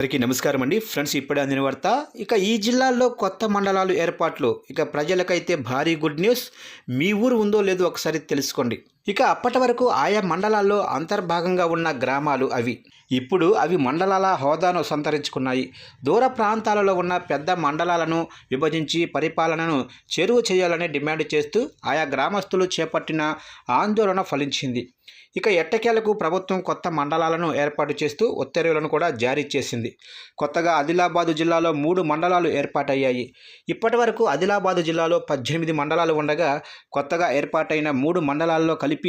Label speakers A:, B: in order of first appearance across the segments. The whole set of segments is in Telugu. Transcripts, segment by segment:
A: అందరికీ నమస్కారం అండి. ఫ్రెండ్స్ ఇప్పుడే అందిన వార్త. ఇక ఈ జిల్లాల్లో కొత్త మండలాలు ఏర్పాట్లు. ఇక ప్రజలకైతే భారీ గుడ్ న్యూస్. మీ ఊరు ఉందో లేదో ఒకసారి తెలుసుకోండి. ఇక అప్పటి వరకు ఆయా మండలాల్లో అంతర్భాగంగా ఉన్న గ్రామాలు అవి. ఇప్పుడు అవి మండలాల హోదాను సంతరించుకున్నాయి. దూర ప్రాంతాలలో ఉన్న పెద్ద మండలాలను విభజించి పరిపాలనను చేరువ చేయాలని డిమాండ్ చేస్తూ ఆయా గ్రామస్తులు చేపట్టిన ఆందోళన ఫలించింది. ఇక ఎట్టకేలకు ప్రభుత్వం కొత్త మండలాలను ఏర్పాటు చేస్తూ ఉత్తర్వులను కూడా జారీ చేసింది. కొత్తగా ఆదిలాబాదు జిల్లాలో మూడు మండలాలు ఏర్పాటయ్యాయి. ఇప్పటి వరకు ఆదిలాబాదు జిల్లాలో పద్దెనిమిది మండలాలు ఉండగా కొత్తగా ఏర్పాటైన మూడు మండలాల్లో కలిపి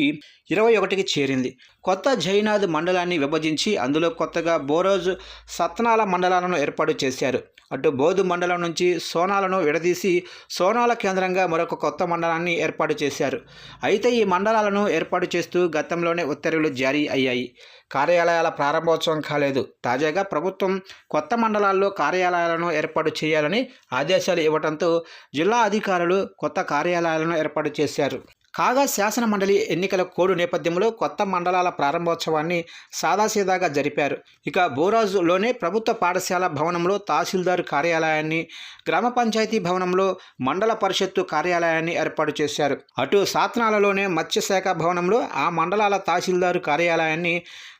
A: ఇరవై ఒకటికి చేరింది. కొత్త జైనాథ్ మండలాన్ని విభజించి అందులో కొత్తగా బోరోజ్ సత్నాల మండలాలను ఏర్పాటు చేశారు. అటు బోధు మండలం నుంచి సోనాలను విడదీసి సోనాల కేంద్రంగా మరొక కొత్త మండలాన్ని ఏర్పాటు చేశారు. అయితే ఈ మండలాలను ఏర్పాటు చేస్తూ గతంలోనే ఉత్తర్వులు జారీ అయ్యాయి. కార్యాలయాల ప్రారంభోత్సవం కాలేదు. తాజాగా ప్రభుత్వం కొత్త మండలాల్లో కార్యాలయాలను ఏర్పాటు చేయాలని ఆదేశాలు ఇవ్వడంతో జిల్లా అధికారులు కొత్త కార్యాలయాలను ఏర్పాటు చేశారు. కాగా శాసన మండలి ఎన్నికల కోడ్ నేపథ్యంలో కొత్త మండలాల ప్రారంభోత్సవాన్ని సాదాసీదాగా జరిపారు. ఇక బోరాజులోనే ప్రభుత్వ పాఠశాల భవనంలో తహసీల్దార్ కార్యాలయాన్ని గ్రామ పంచాయతీ భవనంలో మండల పరిషత్తు కార్యాలయాన్ని ఏర్పాటు చేశారు. అటు సాత్నాలలోనే మత్స్యశాఖ భవనంలో ఆ మండలాల తహసీల్దారు కార్యాలయాన్ని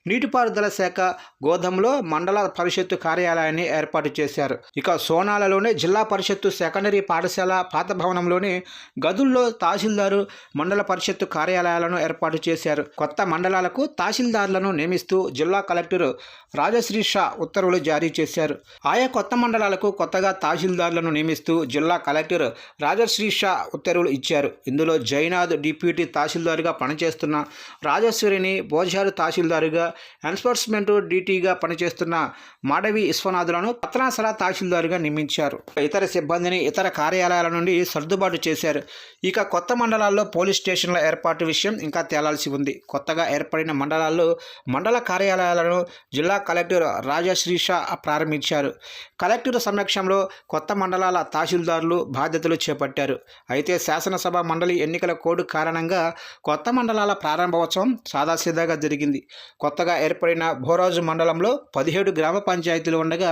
A: నీటిపారుదల శాఖ గోధంలో మండల పరిషత్తు కార్యాలయాన్ని ఏర్పాటు చేశారు. ఇక సోనాలలోనే జిల్లా పరిషత్తు సెకండరీ పాఠశాల పాత భవనంలోని గదుల్లో తహసీల్దారు మండల పరిషత్తు కార్యాలయాలను ఏర్పాటు చేశారు. కొత్త మండలాలకు తహసీల్దారులను నియమిస్తూ జిల్లా కలెక్టర్ రాజశ్రీ షా ఉత్తర్వులు జారీ చేశారు. ఆయా కొత్త మండలాలకు కొత్తగా తహసీల్దారులను నియమిస్తూ జిల్లా కలెక్టర్ రాజశ్రీ షా ఉత్తర్వులు ఇచ్చారు. ఇందులో జైనాథ్ డిప్యూటీ తహసీల్దారుగా పనిచేస్తున్న రాజేశ్వరిని బోజారు తహసీల్దారుగా ఎన్ఫోర్స్మెంట్ డీటీగా పనిచేస్తున్న మాడవి విశ్వనాథులను పత్రాసర తహసీల్దారుగా నియమించారు. ఇతర సిబ్బందిని ఇతర కార్యాలయాల నుండి సర్దుబాటు చేశారు. ఇక కొత్త మండలాల్లో పోలీస్ స్టేషన్ల ఏర్పాటు విషయం ఇంకా తేలాల్సి ఉంది. కొత్తగా ఏర్పడిన మండలాల్లో మండల కార్యాలయాలను జిల్లా కలెక్టర్ రాజశ్రీ షా ప్రారంభించారు. కలెక్టర్ సమక్షంలో కొత్త మండలాల తహసీల్దారులు బాధ్యతలు చేపట్టారు. అయితే శాసనసభ మండలి ఎన్నికల కోడ్ కారణంగా కొత్త మండలాల ప్రారంభోత్సవం సాదాసీదాగా జరిగింది. కొత్త కొత్తగా ఏర్పడిన భోరాజు మండలంలో పదిహేడు గ్రామ పంచాయతీలు ఉండగా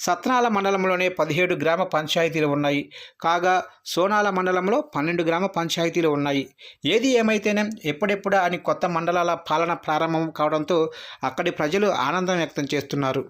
A: సత్నాల మండలంలోనే పదిహేడు గ్రామ పంచాయతీలు ఉన్నాయి. కాగా సోనాల మండలంలో పన్నెండు గ్రామ పంచాయతీలు ఉన్నాయి. ఏది ఏమైతేనే ఎప్పుడెప్పుడా అని కొత్త మండలాల పాలన ప్రారంభం కావడంతో అక్కడి ప్రజలు ఆనందం వ్యక్తం చేస్తున్నారు.